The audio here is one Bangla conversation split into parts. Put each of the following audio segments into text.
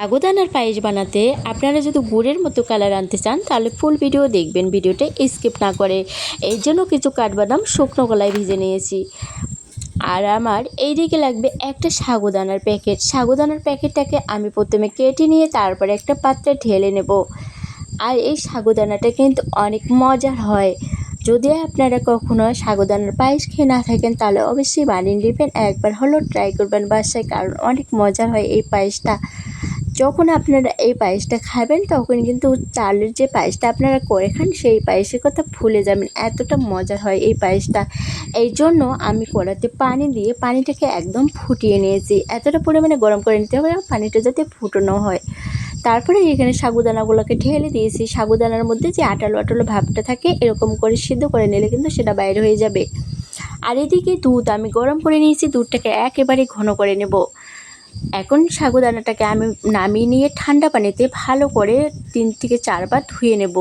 সাগুদানার পায়েস বানাতে আপনারা যদি গুড়ের মতো কালার আনতে চান, তাহলে ফুল ভিডিও দেখবেন। ভিডিওটা স্কিপ না করে। এর জন্য কিছু কাঠবাদাম শুকনো গলায় ভিজে নিয়েছি। আর আমার এইদিকে লাগবে একটা সাগুদানার প্যাকেট সাগুদানার প্যাকেটটাকে আমি প্রথমে কেটে নিয়ে তারপরে একটা পাত্রে ঢেলে নেব। আর এই সাগুদানাটা কিন্তু অনেক মজার হয়। যদি আপনারা কখনো সাগুদানার পায়েস খেয়ে না থাকেন, তাহলে অবশ্যই বানিয়ে নেবেন। একবার হলেও ট্রাই করবেন বাসায়, কারণ অনেক মজার হয় এই পায়েসটা। যখন আপনারা এই পায়েসটা খাবেন, তখন কিন্তু চালের যে পায়েসটা আপনারা করে খান, সেই পায়েসের কথা ভুলে যাবেন। এতটা মজার হয় এই পায়েসটা। এই জন্য আমি কড়াতে পানি দিয়ে পানিটাকে একদম ফুটিয়ে নিয়েছি। এতটা পরিমাণে গরম করে নিতে হবে, পানিটা যাতে ফুটানো হয়। তারপরে এখানে সাগুদানাগুলোকে ঢেলে দিয়েছি। সাগুদানার মধ্যে যে আটালো আটালো ভাবটা থাকে, এরকম করে সিদ্ধ করে নিলে কিন্তু সেটা বাইরে হয়ে যাবে। আর এদিকে দুধ আমি গরম করে নিয়েছি, দুধটাকে একেবারে ঘন করে নেব। এখন সাগুদানাটাকে আমি নামিয়ে নিয়ে ঠান্ডা পানিতে ভালো করে তিন থেকে চারবার ধুয়ে নেব।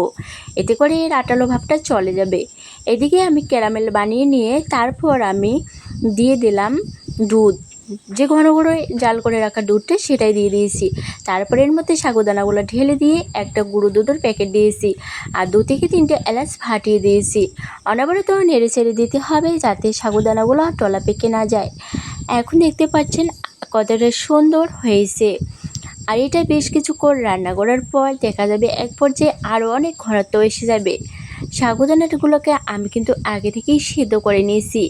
এতে করে এর আটালো ভাবটা চলে যাবে। এদিকে আমি ক্যারামেল বানিয়ে নিয়ে তারপর আমি দিয়ে দিলাম দুধ। যে ঘন ঘন জাল করে রাখা দুধটা সেটাই দিয়ে দিয়েছি। তারপরে এর মধ্যে সাগুদানাগুলো ঢেলে দিয়ে একটা গুঁড়ো দুধের প্যাকেট দিয়েছি আর দু থেকে তিনটে এলাচ ফাটিয়ে দিয়েছি। অনবরত নেড়ে ছেড়ে দিতে হবে যাতে সাগুদানাগুলো টলা পেকে না যায়। এখন দেখতে পাচ্ছেন কতটা সুন্দর হয়েছে। আর এটা বেশ কিছু কিছুক্ষণ রান্না করার পর দেখা যাবে এক পর্যায়ে আরও অনেক ঘনত্ব এসে যাবে। সাগুদানাগুলোকে আমি কিন্তু আগে থেকেই সিদ্ধ করে নিয়েছি।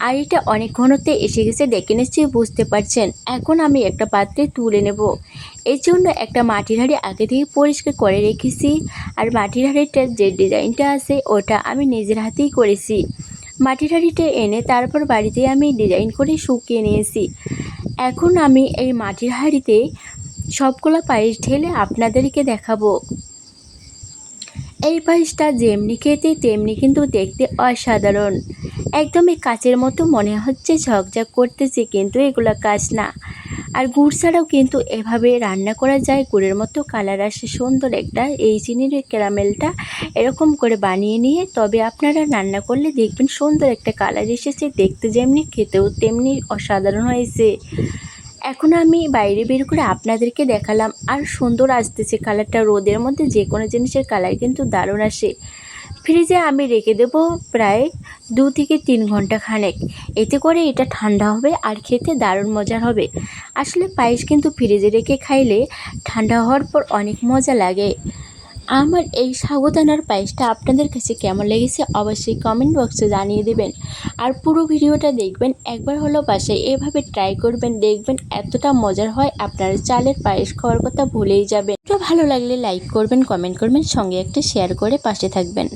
আর এটা অনেক ঘনত্বে এসে গেছে ডেকে নিশ্চয়ই বুঝতে পারছেন। এখন আমি একটা পাত্রে তুলে নেব। এর জন্য একটা মাটির হাঁড়ি আগে থেকে পরিষ্কার করে রেখেছি। আর মাটির হাঁড়িটার যে ডিজাইনটা আছে ওটা আমি নিজের হাতেই করেছি। মাটির হাঁড়িটা এনে তারপর বাড়িতে আমি ডিজাইন করে শুকিয়ে নিয়েছি। এখন আমি এই মাটির হাঁড়িতে সবগুলো পায়েস ঢেলে আপনাদেরকে দেখাবো। এই পায়েসটা যেমনি খেতে, তেমনি কিন্তু দেখতে অসাধারণ। একদমই কাচের মতো মনে হচ্ছে ঝকঝক করতেছে, কিন্তু এগুলো কাজ না। আর গুড় ছাড়াও কিন্তু এভাবে রান্না করা যায়, গুড়ের মতো কালার আসে সুন্দর একটা। এই চিনির ক্যারামেলটা এরকম করে বানিয়ে নিয়ে তবে আপনারা রান্না করলে দেখবেন সুন্দর একটা কালার এসেছে, দেখতে যেমনি খেতেও তেমনি অসাধারণ হয়েছে। এখন আমি বাইরে বের করে আপনাদেরকে দেখালাম। আর সুন্দর আসতেছে কালারটা। রোদের মধ্যে যে কোনো জিনিসের কালার কিন্তু দারুণ আসে। ফ্রিজে আমি রেখে দেব প্রায় দু থেকে তিন ঘণ্টা খানেক। এতে করে এটা ঠান্ডা হবে আর খেতে দারুণ মজার হবে। আসলে পায়েস কিন্তু ফ্রিজে রেখে খাইলে ঠান্ডা হওয়ার পর অনেক মজা লাগে। আমার এই সাগুদানার পায়েসটা আপনাদের কাছে কেমন লেগেছে অবশ্যই কমেন্ট বক্সে জানিয়ে দেবেন। আর পুরো ভিডিওটা দেখবেন, একবার হলো পাশে এভাবে ট্রাই করবেন, দেখবেন এতটা মজার হয়, আপনার চালের পায়েস খাওয়ার কথা ভুলেই যাবেন। তো ভালো লাগলে লাইক করবেন কমেন্ট করবেন, সঙ্গে একটা শেয়ার করে পাশে থাকবেন।